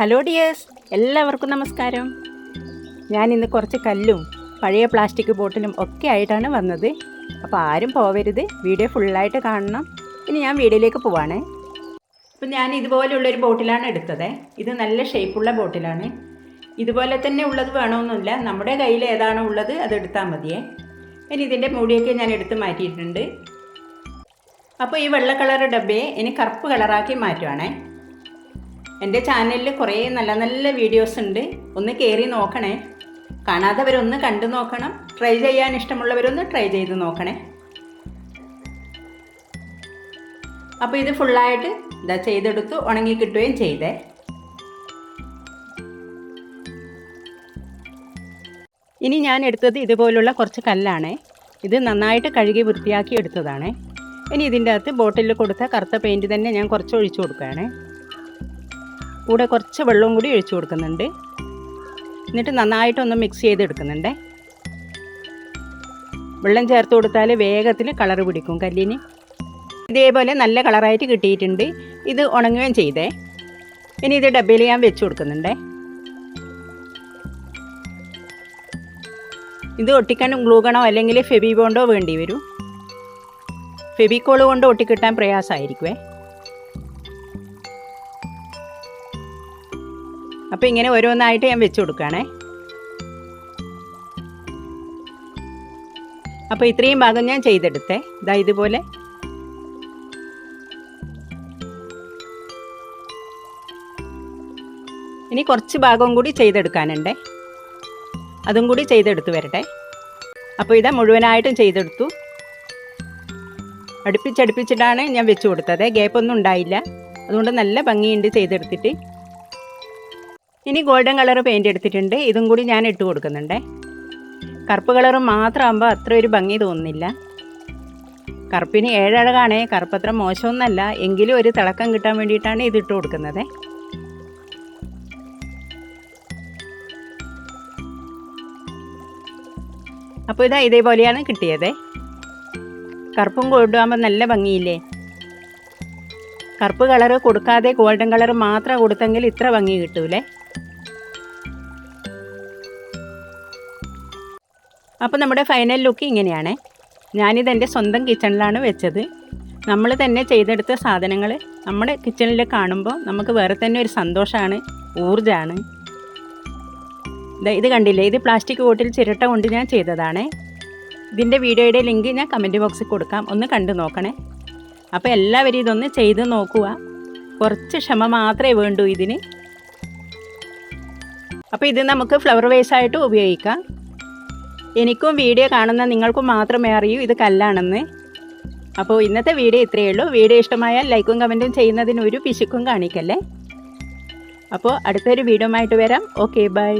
Hello dears എല്ലാവർക്കും നമസ്കാരം. ഞാൻ ഇന്ന് കുറച്ച് കല്ലും പഴയ പ്ലാസ്റ്റിക് ബോട്ടിലും ഒക്കെ ആയിട്ടാണ് വന്നത്. അപ്പോൾ ആരും പോവരുത്. വീഡിയോ ഫുള്ളായിട്ട് കാണണം. ഇനി ഞാൻ വീഡിയോയിലേക്ക് പോവാണ്. ഇപ്പം ഞാൻ ഇതുപോലെയുള്ളൊരു ബോട്ടിലാണ് എടുത്തത്. ഇത് നല്ല ഷേപ്പുള്ള ബോട്ടിലാണ് ഇതുപോലെ തന്നെ ഉള്ളത് വേണമെന്നില്ല നമ്മുടെ കയ്യിൽ ഏതാണോ ഉള്ളത് അത് എടുത്താൽ മതിയേ. ഇനി ഇതിന്റെ മൂടിയൊക്കെ ഞാൻ എടുത്ത് മാറ്റിയിട്ടുണ്ട്. അപ്പോൾ ഈ വെള്ള കളർ ഡബ്ബയെ ഇനി കറുപ്പ് കളറാക്കി മാറ്റുവാണേ. എന്റെ ചാനലിൽ കുറേ നല്ല നല്ല വീഡിയോസ് ഉണ്ട്. ഒന്ന് കയറി നോക്കണേ. കാണാത്തവരൊന്ന് കണ്ടു നോക്കണം. ട്രൈ ചെയ്യാൻ ഇഷ്ടമുള്ളവരൊന്ന് ട്രൈ ചെയ്ത് നോക്കണേ. അപ്പോൾ ഇത് ഫുള്ളായിട്ട് ഇതാ ചെയ്തെടുത്തു ഉണങ്ങി കിട്ടുകയും ചെയ്തേ. ഇനി ഞാൻ എടുത്തത് ഇതുപോലുള്ള കുറച്ച് കല്ലാണേ. ഇത് നന്നായിട്ട് കഴുകി വൃത്തിയാക്കി എടുത്തതാണേ. ഇനി ഇതിന്റെ അകത്ത് ബോട്ടിലിൽ കൊടുത്ത കറുത്ത പെയിന്റ് തന്നെ ഞാൻ കുറച്ച് ഒഴിച്ചു കൊടുക്കുകയാണ്. കൂടെ കുറച്ച് വെള്ളവും കൂടി ഒഴിച്ചു കൊടുക്കുന്നുണ്ട്. എന്നിട്ട് നന്നായിട്ടൊന്ന് മിക്സ് ചെയ്തെടുക്കുന്നുണ്ട്. വെള്ളം ചേർത്ത് കൊടുത്താൽ വേഗത്തിൽ കളർ പിടിക്കും കല്ലിന്. ഇതേപോലെ നല്ല കളറായിട്ട് കിട്ടിയിട്ടുണ്ട്. ഇത് ഉണങ്ങുകയും ചെയ്തേ. ഇനി ഇത് ഡബ്ബയിൽ ഞാൻ വെച്ച് കൊടുക്കുന്നുണ്ടേ. ഇത് ഒട്ടിക്കാൻ ഗ്ലൂഗണോ അല്ലെങ്കിൽ ഫെബി ബോണ്ടോ വേണ്ടി വരും. ഫെബിക്കോൾ കൊണ്ട് ഒട്ടിക്കിട്ടാൻ പ്രയാസമായിരിക്കുമേ അപ്പോൾ ഇങ്ങനെ ഓരോന്നായിട്ട് ഞാൻ വെച്ച് കൊടുക്കുകയാണേ. അപ്പോൾ ഇത്രയും ഭാഗം ഞാൻ ചെയ്തെടുത്തേ. ഇതാ ഇതുപോലെ. ഇനി കുറച്ച് ഭാഗവും കൂടി ചെയ്തെടുക്കാനുണ്ടേ. അതും കൂടി ചെയ്തെടുത്ത് വരട്ടെ. അപ്പോൾ ഇതാ മുഴുവനായിട്ടും ചെയ്തെടുത്തു. അടുപ്പിച്ചടുപ്പിച്ചിട്ടാണ് ഞാൻ വെച്ച് കൊടുത്തത്. ഗ്യാപ്പൊന്നും ഉണ്ടായില്ല. അതുകൊണ്ട് നല്ല ഭംഗിയുണ്ട് ചെയ്തെടുത്തിട്ട്. ഇനി ഗോൾഡൻ കളർ പെയിന്റ് എടുത്തിട്ടുണ്ട്. ഇതും കൂടി ഞാൻ ഇട്ട് കൊടുക്കുന്നുണ്ട്. കറുപ്പ് കളർ മാത്രമാകുമ്പോൾ അത്ര ഒരു ഭംഗി തോന്നുന്നില്ല. കറുപ്പിന് ഏഴഴകാണേ. കറുപ്പത്ര മോശമൊന്നല്ല. എങ്കിലും ഒരു തിളക്കം കിട്ടാൻ വേണ്ടിയിട്ടാണ് ഇത് ഇട്ട് കൊടുക്കുന്നത്. അപ്പോൾ ഇതാ ഇതേപോലെയാണ് കിട്ടിയത്. കറുപ്പും കൊടുക്കുമ്പോൾ നല്ല ഭംഗിയില്ലേ? കറുപ്പ് കളറ് കൊടുക്കാതെ ഗോൾഡൻ കളർ മാത്രം കൊടുത്തെങ്കിൽ ഇത്ര ഭംഗി കിട്ടൂലേ? അപ്പോൾ നമ്മുടെ ഫൈനൽ ലുക്ക് ഇങ്ങനെയാണ്. ഞാനിത് എന്റെ സ്വന്തം കിച്ചണിലാണ് വെച്ചത്. നമ്മൾ തന്നെ ചെയ്തെടുത്ത സാധനങ്ങൾ നമ്മുടെ കിച്ചണിൽ കാണുമ്പോൾ നമുക്ക് വേറെ തന്നെ ഒരു സന്തോഷമാണ് ഊർജമാണ് ഇത് കണ്ടില്ലേ? ഇത് പ്ലാസ്റ്റിക് ബോട്ടിൽ ചിരട്ട കൊണ്ട് ഞാൻ ചെയ്തതാണ്. ഇതിന്റെ വീഡിയോയുടെ ലിങ്ക് ഞാൻ കമന്റ് ബോക്സിൽ കൊടുക്കാം. ഒന്ന് കണ്ടു നോക്കണേ. അപ്പോൾ എല്ലാവരും ഇതൊന്ന് ചെയ്ത് നോക്കുക. കുറച്ച് ക്ഷമ മാത്രമേ വേണ്ടൂ ഇതിന്. അപ്പോൾ ഇത് നമുക്ക് ഫ്ലവർ വേസായിട്ട് ഉപയോഗിക്കാം. എനിക്കും വീഡിയോ കാണുന്ന നിങ്ങൾക്കും മാത്രമേ അറിയൂ ഇത് കല്ലാണെന്ന്. അപ്പോൾ ഇന്നത്തെ വീഡിയോ ഇത്രയേ ഉള്ളൂ. വീഡിയോ ഇഷ്ടമായാൽ ലൈക്കും കമന്റും ചെയ്യുന്നതിന് ഒരു പിശുക്കും കാണിക്കല്ലേ? അപ്പോൾ അടുത്തൊരു വീഡിയോ ആയിട്ട് വരാം. Okay bye.